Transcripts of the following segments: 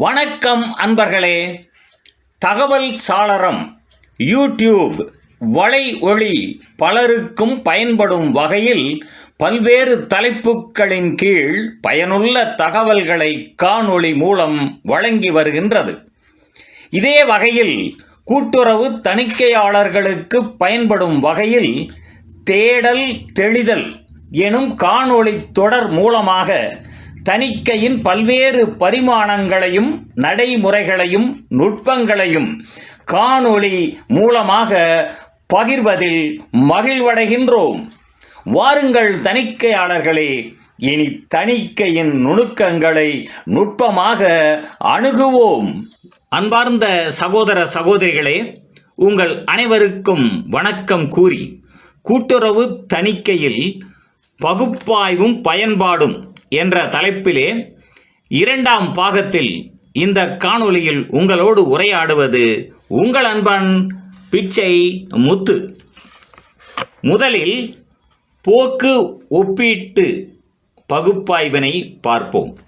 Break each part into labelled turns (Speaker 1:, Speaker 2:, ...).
Speaker 1: வணக்கம் அன்பர்களே. தகவல் சாளரம் யூடியூப் வலை ஒளி பலருக்கும் பயன்படும் வகையில் பல்வேறு தலைப்புகளின் கீழ் பயனுள்ள தகவல்களை காணொளி மூலம் வழங்கி வருகின்றது. இதே வகையில் கூட்டுறவு தணிக்கையாளர்களுக்கு பயன்படும் வகையில் தேடல் தெளிதல் எனும் காணொளி தொடர் மூலமாக தணிக்கையின் பல்வேறு பரிமாணங்களையும் நடைமுறைகளையும் நுட்பங்களையும் காணொளி மூலமாக பகிர்வதில் மகிழ்வடைகின்றோம். வாருங்கள் தணிக்கையாளர்களே இனி தணிக்கையின் நுணுக்கங்களை நுட்பமாக அணுகுவோம். அன்பார்ந்த சகோதர சகோதரிகளே உங்கள் அனைவருக்கும் வணக்கம் கூறி கூட்டுறவு தணிக்கையில் பகுப்பாய்வும் பயன்பாடும் என்ற தலைப்பிலே இரண்டாம் பாகத்தில் இந்த காணொளியில் உங்களோடு உரையாடுவது உங்கள் அன்பன் பிச்சை முத்து. முதலில் போக்கு ஒப்பீட்டு பகுப்பாய்வினை பார்ப்போம்.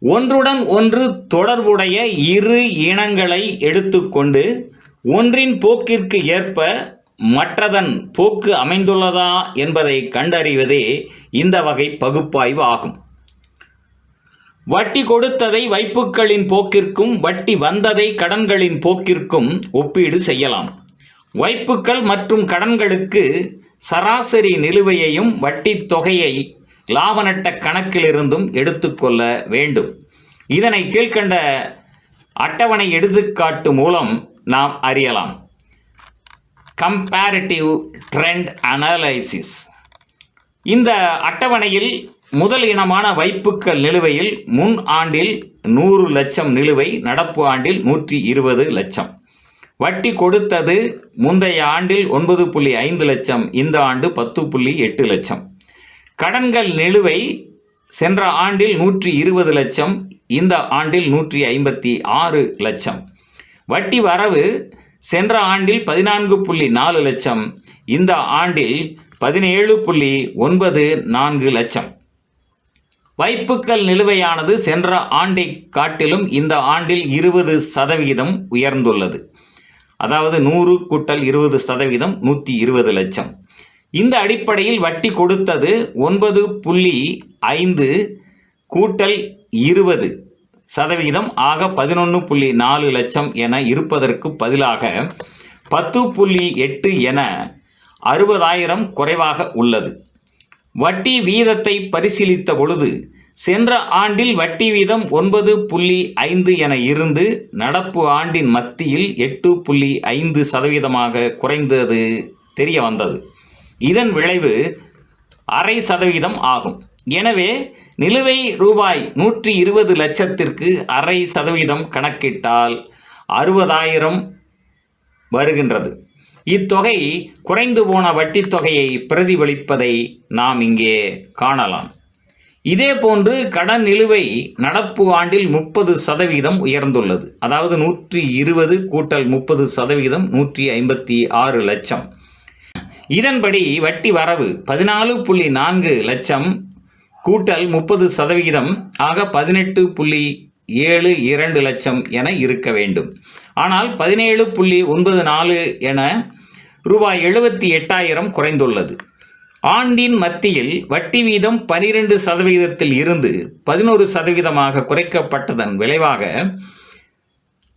Speaker 1: ஒன்றுடன் ஒன்று தொடர்புடைய இரு இனங்களை எடுத்துக்கொண்டு ஒன்றின் போக்கிற்கு ஏற்ப மற்றதன் போக்கு அமைந்துள்ளதா என்பதை கண்டறிவதே இந்த வகை பகுப்பாய்வு ஆகும். வட்டி கொடுத்ததை வைப்புகளின் போக்கிற்கும் வட்டி வந்ததை கடன்களின் போக்கிற்கும் ஒப்பீடு செய்யலாம். வைப்புக்கள் மற்றும் கடன்களுக்கு சராசரி நிலுவையையும் வட்டி தொகையை லாபநட்ட கணக்கிலிருந்தும் எடுத்துக்கொள்ள வேண்டும். இதனை கீழ்க்கண்ட அட்டவணை எடுத்துக்காட்டு மூலம் நாம் அறியலாம். கம்பேரிட்டிவ் ட்ரெண்ட் அனலைசிஸ் இந்த அட்டவணையில் முதல் இனமான வைப்புக்கள் நிலுவையில் முன் ஆண்டில் நூறு லட்சம் நிலுவை நடப்பு ஆண்டில் நூற்றி இருபது லட்சம். வட்டி கொடுத்தது முந்தைய ஆண்டில் ஒன்பது புள்ளி ஐந்து லட்சம் இந்த ஆண்டு பத்து புள்ளி எட்டு லட்சம். கடன்கள் நிலுவை சென்ற ஆண்டில் நூற்றி இருபது லட்சம் இந்த ஆண்டில் நூற்றி ஐம்பத்தி ஆறு லட்சம். வட்டி வரவு சென்ற ஆண்டில் பதினான்கு புள்ளி நாலு லட்சம் இந்த ஆண்டில் பதினேழு புள்ளி ஒன்பது நான்கு லட்சம். வைப்புக்கள் நிலுவையானது சென்ற ஆண்டை காட்டிலும் இந்த ஆண்டில் இருபது சதவீதம் உயர்ந்துள்ளது. அதாவது நூறு கூட்டல் இருபது சதவீதம் நூற்றி இருபது லட்சம். இந்த அடிப்படையில் வட்டி கொடுத்தது ஒன்பது புள்ளி ஐந்து கூட்டல் இருபது. சதவீதம் ஆக பதினொன்று புள்ளி நாலு லட்சம் என இருப்பதற்கு பதிலாக பத்து புள்ளி எட்டு என அறுபதாயிரம் குறைவாக உள்ளது. வட்டி வீதத்தை பரிசீலித்த பொழுது சென்ற ஆண்டில் வட்டி வீதம் ஒன்பது புள்ளி ஐந்து என இருந்து நடப்பு ஆண்டின் மத்தியில் எட்டு புள்ளி ஐந்து சதவீதமாக குறைந்தது தெரிய வந்தது. இதன் விளைவு அரை சதவீதம் ஆகும். எனவே நிலுவை ரூபாய் நூற்றி இருபது லட்சத்திற்கு அரை சதவீதம் கணக்கிட்டால் அறுபதாயிரம் வருகின்றது. இத்தொகை குறைந்து போன வட்டித் தொகையை பிரதிபலிப்பதை நாம் இங்கே காணலாம். இதேபோன்று கடன் நிலுவை நடப்பு ஆண்டில் முப்பது சதவீதம் உயர்ந்துள்ளது. அதாவது நூற்றி இருபது கூட்டல் முப்பது சதவீதம் நூற்றி ஐம்பத்தி ஆறு லட்சம். இதன்படி வட்டி வரவு பதினாலு புள்ளி நான்கு லட்சம் கூட்டல் முப்பது சதவிகிதம் ஆக பதினெட்டு புள்ளி ஏழு இரண்டு லட்சம் என இருக்க வேண்டும். ஆனால் பதினேழு புள்ளி ஒன்பது நாலு என ரூபாய் எழுபத்தி எட்டாயிரம் குறைந்துள்ளது. ஆண்டின் மத்தியில் வட்டி வீதம் பனிரெண்டு சதவிகிதத்தில் இருந்து பதினோரு சதவீதமாக குறைக்கப்பட்டதன் விளைவாக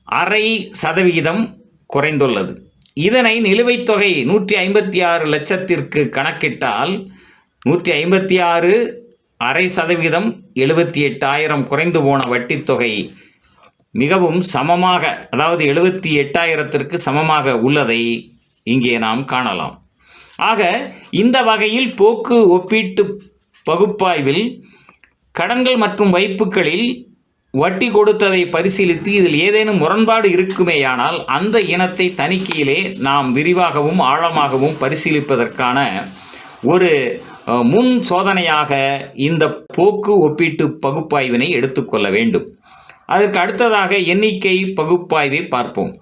Speaker 1: அரை சதவிகிதம் குறைந்துள்ளது. இதனை நிலுவைத் தொகை நூற்றி ஐம்பத்தி ஆறு லட்சத்திற்கு கணக்கிட்டால் நூற்றி ஐம்பத்தி ஆறு அரை சதவீதம் எழுபத்தி எட்டாயிரம் குறைந்து போன வட்டித்தொகை மிகவும் சமமாக அதாவது எழுபத்தி எட்டாயிரத்திற்கு சமமாக உள்ளதை இங்கே நாம் காணலாம். ஆக இந்த வகையில் போக்கு ஒப்பீட்டு பகுப்பாய்வில் கடன்கள் மற்றும் வைப்புகளில் வட்டி கொடுத்ததை பரிசீலித்து இதில் ஏதேனும் முரண்பாடு இருக்குமேயானால் அந்த இனத்தை தணிக்கையிலே நாம் விரிவாகவும் ஆழமாகவும் பரிசீலிப்பதற்கான ஒரு முன் சோதனையாக இந்த போக்கு ஒப்பீட்டு பகுப்பாய்வினை எடுத்துக்கொள்ள வேண்டும். அதற்கு அடுத்ததாக எண்ணிக்கை பகுப்பாய்வை பார்ப்போம்.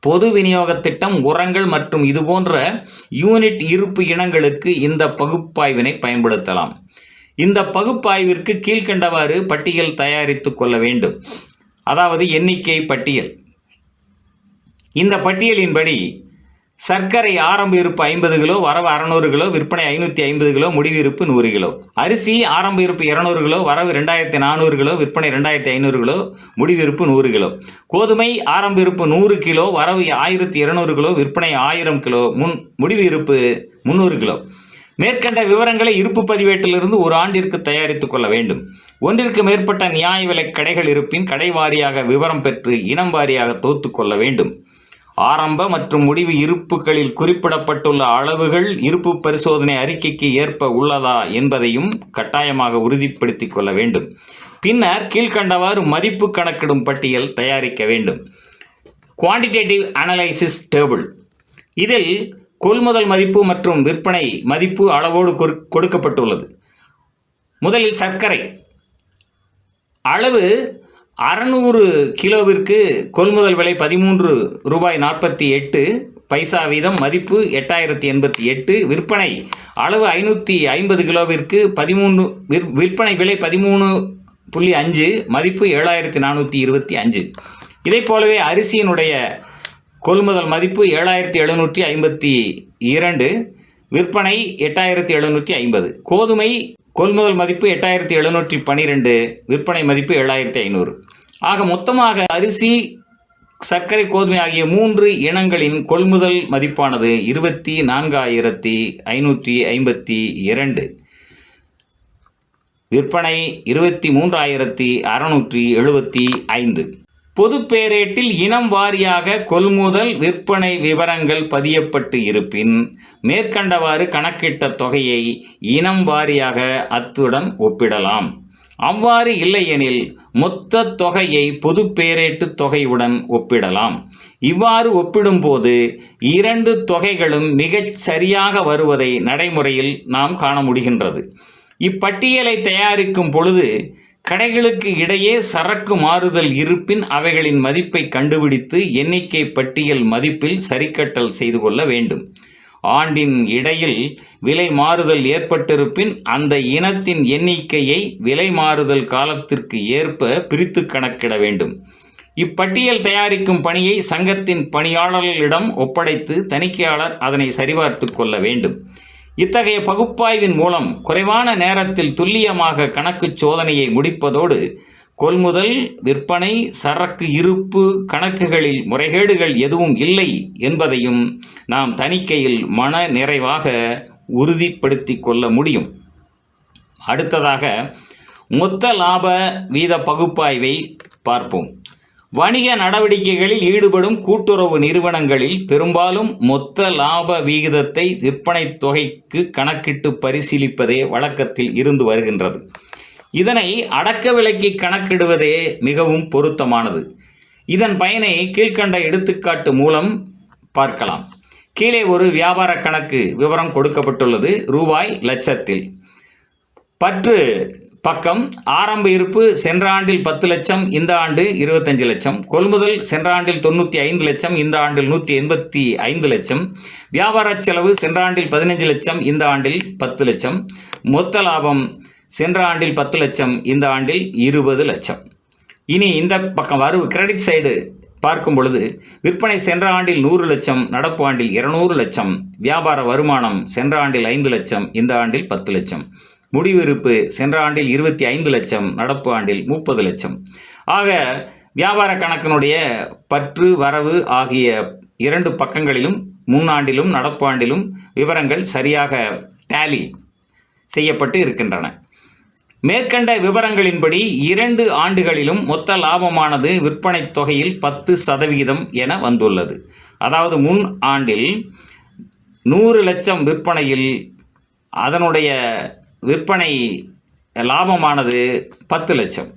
Speaker 1: பொது விநியோக திட்டம் உரங்கள் மற்றும் இதுபோன்ற யூனிட் இருப்பு இனங்களுக்கு இந்த பகுப்பாய்வினை பயன்படுத்தலாம். இந்த பகுப்பாய்விற்கு கீழ்க்கண்டவாறு பட்டியல் தயாரித்து கொள்ள வேண்டும். அதாவது எண்ணிக்கை பட்டியல். இந்த பட்டியலின்படி சர்க்கரை ஆரம்ப இருப்பு ஐம்பது கிலோ வரவு அறநூறு கிலோ விற்பனை ஐநூற்றி ஐம்பது கிலோ முடிவு இருப்பு நூறு கிலோ. அரிசி ஆரம்ப இருப்பு இரநூறு கிலோ வரவு ரெண்டாயிரத்தி நானூறு கிலோ விற்பனை ரெண்டாயிரத்தி ஐநூறு கிலோ முடிவு இருப்பு நூறு கிலோ. கோதுமை ஆரம்ப இருப்பு நூறு கிலோ வரவு ஆயிரத்தி இருநூறு கிலோ விற்பனை ஆயிரம் கிலோ முன் முடிவு இருப்பு முந்நூறு கிலோ. மேற்கண்ட விவரங்களை இருப்பு பதிவேட்டிலிருந்து ஒரு ஆண்டிற்கு தயாரித்துக் கொள்ள வேண்டும். ஒன்றிற்கு மேற்பட்ட நியாய விலை கடைகள் இருப்பின் கடை வாரியாக விவரம் பெற்று இனம் வாரியாக தொகுத்து கொள்ள வேண்டும். ஆரம்ப மற்றும் முடிவு இருப்புகளில் குறிப்பிடப்பட்டுள்ள அளவுகள் இருப்பு பரிசோதனை அறிக்கைக்கு ஏற்ப உள்ளதா என்பதையும் கட்டாயமாக உறுதிப்படுத்திக் கொள்ள வேண்டும். பின்னர் கீழ்க்கண்டவாறு மதிப்பு கணக்கிடும் பட்டியல் தயாரிக்க வேண்டும். குவான்டிடேட்டிவ் அனலைசிஸ் டேபிள் இதில் கொள்முதல் மதிப்பு மற்றும் விற்பனை மதிப்பு அளவோடு கொடுக்கப்பட்டுள்ளது. முதலில் சர்க்கரை. அளவு அறநூறு கிலோவிற்கு கொள்முதல் விலை பதிமூன்று ரூபாய் நாற்பத்தி எட்டு பைசா வீதம் மதிப்பு எட்டாயிரத்தி எண்பத்தி எட்டு விற்பனை அளவு ஐநூற்றி ஐம்பது கிலோவிற்கு பதிமூணு விற்- விற்பனை விலை பதிமூணு புள்ளி அஞ்சு மதிப்பு ஏழாயிரத்தி நானூற்றி இருபத்தி அஞ்சு. இதை போலவே அரிசியினுடைய கொள்முதல் மதிப்பு ஏழாயிரத்தி எழுநூற்றி ஐம்பத்தி இரண்டு விற்பனை எட்டாயிரத்தி எழுநூற்றி ஐம்பது. கோதுமை கொள்முதல் மதிப்பு எட்டாயிரத்தி எழுநூற்றி பன்னிரெண்டு விற்பனை மதிப்பு ஏழாயிரத்தி ஐநூறு. ஆக மொத்தமாக அரிசி சர்க்கரை கோதுமை ஆகிய மூன்று இனங்களின் கொள்முதல் மதிப்பானது இருபத்தி நான்காயிரத்தி ஐநூற்றி ஐம்பத்தி இரண்டு. விற்பனை இருபத்தி மூன்றாயிரத்தி அறுநூற்றி எழுபத்தி ஐந்து. பொது பேரேட்டில் இனம் வாரியாக கொள்முதல் விற்பனை விவரங்கள் பதியப்பட்டு இருப்பின் மேற்கண்டவாறு கணக்கிட்ட தொகையை இனம் வாரியாக அத்துடன் ஒப்பிடலாம். அவ்வாறு இல்லையெனில் மொத்த தொகையை பொது பேரேட்டு தொகையுடன் ஒப்பிடலாம். இவ்வாறு ஒப்பிடும்போது இரண்டு தொகைகளும் மிகச் சரியாக வருவதை நடைமுறையில் நாம் காண முடிகின்றது. இப்பட்டியலை தயாரிக்கும் பொழுது கடைகளுக்கு இடையே சரக்கு மாறுதல் இருப்பின் அவைகளின் மதிப்பை கண்டுபிடித்து எண்ணிக்கை பட்டியல் மதிப்பில் சரிக்கட்டல் செய்து கொள்ள வேண்டும். ஆண்டின் இடையில் விலை மாறுதல் ஏற்பட்டிருப்பின் அந்த இனத்தின் எண்ணிக்கையை விலை மாறுதல் காலத்திற்கு ஏற்ப பிரித்து கணக்கிட வேண்டும். இப்பட்டியல் தயாரிக்கும் பணியை சங்கத்தின் பணியாளர்களிடம் ஒப்படைத்து தணிக்கையாளர் அதனை சரிபார்த்து கொள்ள வேண்டும். இத்தகைய பகுப்பாய்வின் மூலம் குறைவான நேரத்தில் துல்லியமாக கணக்கு சோதனையை முடிப்பதோடு கொள்முதல் விற்பனை சரக்கு இருப்பு கணக்குகளில் முறைகேடுகள் எதுவும் இல்லை என்பதையும் நாம் தணிக்கையில் மன நிறைவாக உறுதிப்படுத்தி கொள்ள முடியும். அடுத்ததாக மொத்த லாப வீத பகுப்பாய்வை பார்ப்போம். வணிக நடவடிக்கைகளில் ஈடுபடும் கூட்டுறவு நிறுவனங்களில் பெரும்பாலும் மொத்த லாப விகிதத்தை விற்பனை தொகைக்கு கணக்கிட்டு பரிசீலிப்பதே வழக்கத்தில் இருந்து வருகின்றது. இதனை அடக்க விலைக்கு கணக்கிடுவதே மிகவும் பொருத்தமானது. இதன் பயனை கீழ்க்கண்ட எடுத்துக்காட்டு மூலம் பார்க்கலாம். கீழே ஒரு வியாபார கணக்கு விவரம் கொடுக்கப்பட்டுள்ளது. ரூபாய் லட்சத்தில். பற்று பக்கம் ஆரம்ப இருப்பு சென்ற ஆண்டில் பத்து லட்சம் இந்த ஆண்டு இருபத்தஞ்சு லட்சம். கொள்முதல் சென்ற ஆண்டில் தொண்ணூற்றி ஐந்து லட்சம் இந்த ஆண்டில் நூற்றி எண்பத்தி ஐந்து லட்சம். வியாபார செலவு சென்ற ஆண்டில் பதினஞ்சு லட்சம் இந்த ஆண்டில் பத்து லட்சம். மொத்த லாபம் சென்ற ஆண்டில் பத்து லட்சம் இந்த ஆண்டில் இருபது லட்சம். இனி இந்த பக்கம் வரவு கிரெடிட் சைடு பார்க்கும் பொழுது விற்பனை சென்ற ஆண்டில் நூறு லட்சம் நடப்பு ஆண்டில் இருநூறு லட்சம். வியாபார வருமானம் சென்ற ஆண்டில் ஐந்து லட்சம் இந்த ஆண்டில் பத்து லட்சம். முடிவிருப்பு சென்ற ஆண்டில் இருபத்தி ஐந்து லட்சம் நடப்பு ஆண்டில் முப்பது லட்சம். ஆக வியாபார கணக்கினுடைய பற்று வரவு ஆகிய இரண்டு பக்கங்களிலும் முன்னாண்டிலும் நடப்பு ஆண்டிலும் விவரங்கள் சரியாக டேலி செய்யப்பட்டு இருக்கின்றன. மேற்கண்ட விவரங்களின்படி இரண்டு ஆண்டுகளிலும் மொத்த லாபமானது விற்பனைத் தொகையில் பத்து சதவிகிதம் என வந்துள்ளது. அதாவது முன் ஆண்டில் நூறு லட்சம் விற்பனையில் அதனுடைய விற்பனை லாபமானது பத்து லட்சம்.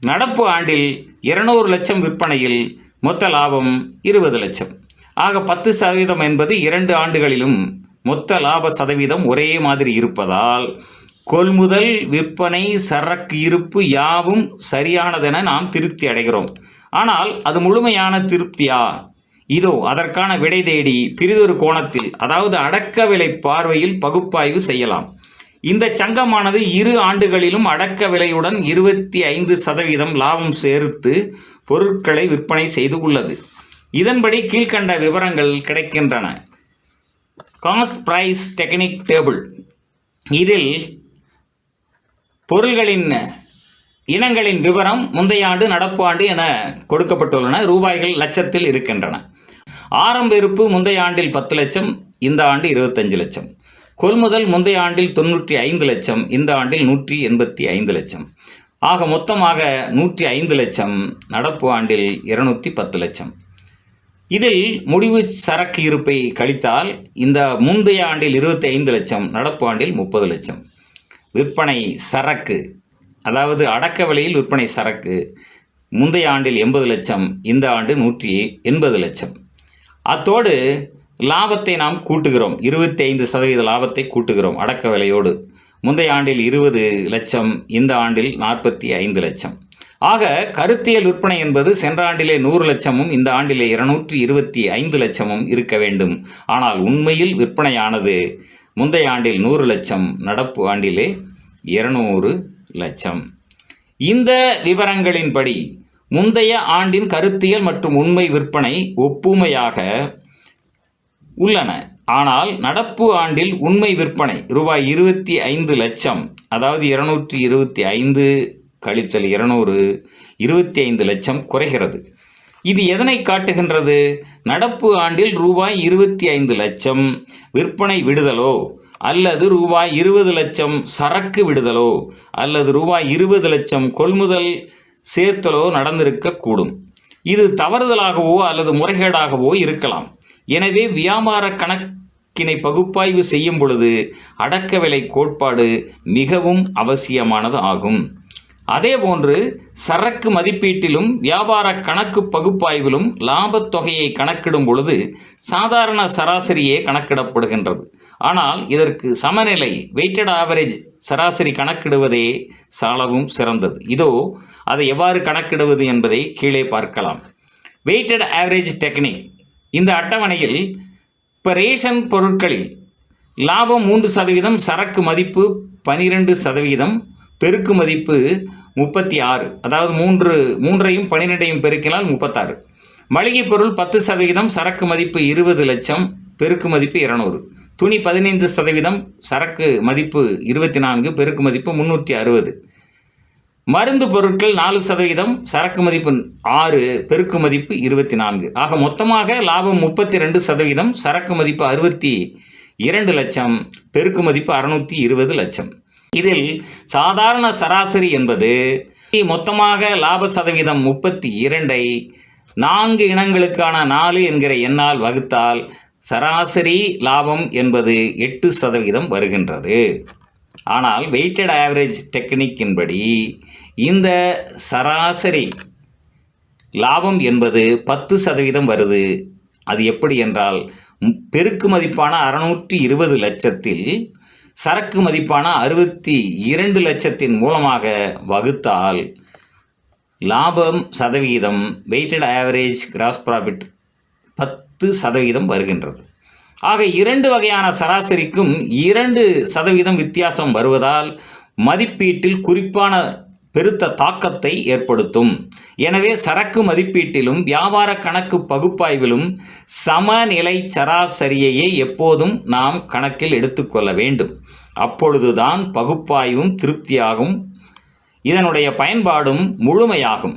Speaker 1: நடப்பு ஆண்டில் இருநூறு லட்சம் விற்பனையில் மொத்த லாபம் இருபது லட்சம். ஆக பத்து சதவீதம் என்பது இரண்டு ஆண்டுகளிலும் மொத்த லாப சதவீதம் ஒரே மாதிரி இருப்பதால் கொள்முதல் விற்பனை சரக்கு இருப்பு யாவும் சரியானதென நாம் திருப்தி அடைகிறோம். ஆனால் அது முழுமையான திருப்தியா? இதோ அதற்கான விடை தேடி பிரிதொரு கோணத்தில் அதாவது அடக்க விலை பார்வையில் பகுப்பாய்வு செய்யலாம். இந்த சங்கமானது இரு ஆண்டுகளிலும் அடக்க விலையுடன் இருபத்தி ஐந்து சதவீதம் லாபம் சேர்த்து பொருட்களை விற்பனை செய்து உள்ளது. இதன்படி கீழ்க்கண்ட விவரங்கள் கிடைக்கின்றன. Cost price technique table. இதில் பொருள்களின் இனங்களின் விவரம் முந்தைய ஆண்டு நடப்பு ஆண்டு என கொடுக்கப்பட்டுள்ளன. ரூபாய்கள் லட்சத்தில் இருக்கின்றன. ஆரம்ப இருப்பு முந்தைய ஆண்டில் பத்து லட்சம் இந்த ஆண்டு இருபத்தஞ்சு லட்சம். கொள்முதல் முந்தைய ஆண்டில் தொண்ணூற்றி ஐந்து லட்சம் இந்த ஆண்டில் நூற்றி எண்பத்தி ஐந்து லட்சம். ஆக மொத்தமாக நூற்றி ஐந்து லட்சம் நடப்பு ஆண்டில் இருநூற்றி பத்து லட்சம். இதில் முடிவு சரக்கு இருப்பை கழித்தால் இந்த முந்தைய ஆண்டில் இருபத்தி ஐந்து லட்சம் நடப்பு ஆண்டில் முப்பது லட்சம். விற்பனை சரக்கு அதாவது அடக்க விலையில் விற்பனை சரக்கு முந்தைய ஆண்டில் எண்பது லட்சம் இந்த ஆண்டு நூற்றி எண்பது லட்சம். அத்தோடு லாபத்தை நாம் கூட்டுகிறோம். இருபத்தி ஐந்து சதவீத லாபத்தை கூட்டுகிறோம் அடக்க விலையோடு. முந்தைய ஆண்டில் இருபது லட்சம் இந்த ஆண்டில் நாற்பத்தி ஐந்து லட்சம். ஆக கருத்தியல் விற்பனை என்பது சென்ற ஆண்டிலே நூறு லட்சமும் இந்த ஆண்டிலே இருநூற்றி இருபத்தி ஐந்து லட்சமும் இருக்க வேண்டும். ஆனால் உண்மையில் விற்பனையானது முந்தைய ஆண்டில் நூறு லட்சம் நடப்பு ஆண்டிலே இருநூறு லட்சம். இந்த விவரங்களின்படி முந்தைய ஆண்டின் கருத்தியல் மற்றும் உண்மை விற்பனை ஒப்புமையாக உள்ளன. ஆனால் நடப்பு ஆண்டில் உண்மை விற்பனை ரூபாய் இருபத்தி ஐந்து லட்சம் அதாவது இருநூற்றி இருபத்தி ஐந்து கழித்தல் இருநூறு இருபத்தி ஐந்து லட்சம் குறைகிறது. இது எதனை காட்டுகின்றது? நடப்பு ஆண்டில் ரூபாய் இருபத்தி ஐந்து லட்சம் விற்பனை விடுதலோ அல்லது ரூபாய் இருபது லட்சம் சரக்கு விடுதலோ அல்லது ரூபாய் இருபது லட்சம் கொள்முதல் சேர்த்தலோ நடந்திருக்கக்கூடும். இது தவறுதலாகவோ அல்லது முறைகேடாகவோ இருக்கலாம். எனவே வியாபார கணக்கினை பகுப்பாய்வு செய்யும் பொழுது அடக்க விலை கோட்பாடு மிகவும் அவசியமானது ஆகும். அதேபோன்று சரக்கு மதிப்பீட்டிலும் வியாபார கணக்கு பகுப்பாய்விலும் லாபத் தொகையை கணக்கிடும் பொழுது சாதாரண சராசரியே கணக்கிடப்படுகின்றது. ஆனால் இதற்கு சமநிலை வெயிட்டட் ஆவரேஜ் சராசரி கணக்கிடுவதே சாலவும் சிறந்தது. இதோ அதை எவ்வாறு கணக்கிடுவது என்பதை கீழே பார்க்கலாம். வெயிட்டட் ஆவரேஜ் டெக்னிக் இந்த அட்டவணையில் இப்போ ரேஷன் பொருட்களில் லாபம் மூன்று சதவீதம் சரக்கு மதிப்பு பனிரெண்டு சதவீதம் பெருக்கு மதிப்பு முப்பத்தி ஆறு. அதாவது மூன்று மூன்றையும் பனிரெண்டையும் பெருக்கினால் முப்பத்தாறு. மளிகை பொருள் பத்து சதவீதம் சரக்கு மதிப்பு இருபது லட்சம் பெருக்கு மதிப்பு இரநூறு. துணி பதினைந்து சதவீதம் சரக்கு மதிப்பு இருபத்தி நான்கு பெருக்கு மதிப்பு முந்நூற்றி அறுபது. மருந்து பொருட்கள் நாலு சதவீதம் சரக்கு மதிப்பு ஆறு பெருக்கு மதிப்பு இருபத்தி நான்கு ஆக மொத்தமாக லாபம் முப்பத்தி ரெண்டு சதவீதம் சரக்கு மதிப்பு அறுபத்தி இரண்டு லட்சம் பெருக்கு மதிப்பு அறுநூற்றி இருபது லட்சம். இதில் சாதாரண சராசரி என்பது மொத்தமாக லாப சதவீதம் முப்பத்தி இரண்டை நான்கு இனங்களுக்கான நாலு என்கிற எண்ணால் வகுத்தால் சராசரி லாபம் என்பது எட்டு சதவீதம் வருகின்றது. ஆனால் வெயிட்டட் ஆவரேஜ் டெக்னிக்கின்படி இந்த சராசரி லாபம் என்பது பத்து சதவீதம் வருது. அது எப்படி என்றால் பெருக்கு மதிப்பான அறுநூற்றி இருபது லட்சத்தில் சரக்கு மதிப்பான அறுபத்தி இரண்டு லட்சத்தின் மூலமாக வகுத்தால் லாபம் சதவீதம் வெயிட்டட் ஆவரேஜ் கிராஸ் ப்ராஃபிட் பத்து சதவீதம் வருகின்றது. ஆக இரண்டு வகையான சராசரிக்கும் இரண்டு சதவீதம் வித்தியாசம் வருவதால் மதிப்பீட்டில் குறிப்பான பெருத்த தாக்கத்தை ஏற்படுத்தும். எனவே சரக்கு மதிப்பீட்டிலும் வியாபார கணக்கு பகுப்பாய்விலும் சமநிலை சராசரியையே எப்போதும் நாம் கணக்கில் எடுத்துக்கொள்ள வேண்டும். அப்பொழுதுதான் பகுப்பாய்வும் திருப்தியாகும். இதனுடைய பயன்பாடும் முழுமையாகும்.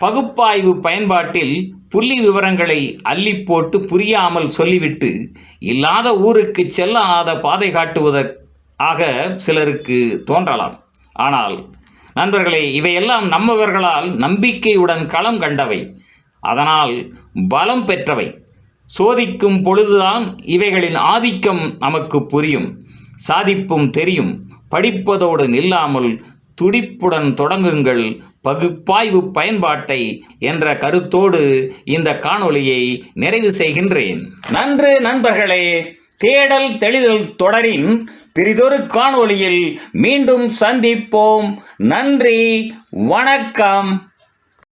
Speaker 1: பகுப்பாய்வு பயன்பாட்டில் புள்ளி விவரங்களை அள்ளி போட்டு புரியாமல் சொல்லிவிட்டு இல்லாத ஊருக்கு செல்லாத பாதை காட்டுவதற்காக சிலருக்கு தோன்றலாம். ஆனால் நண்பர்களே இவையெல்லாம் நம்மவர்களால் நம்பிக்கையுடன் களம் கண்டவை. அதனால் பலம் பெற்றவை. சோதிக்கும் பொழுதுதான் இவைகளின் ஆதிக்கம் நமக்கு புரியும். சாதிப்பும் தெரியும். படிப்பதோடு நில்லாமல் துடிப்புடன் தொடங்குங்கள். பகுப்பாய்வு பயன்பாட்டை என்ற கருத்தோடு இந்த காணொளியை நிறைவு செய்கின்றேன். நன்று நண்பர்களே தேடல் தெளிதல் தொடரின் பிரிதொரு காணொளியில் மீண்டும் சந்திப்போம். நன்றி வணக்கம்.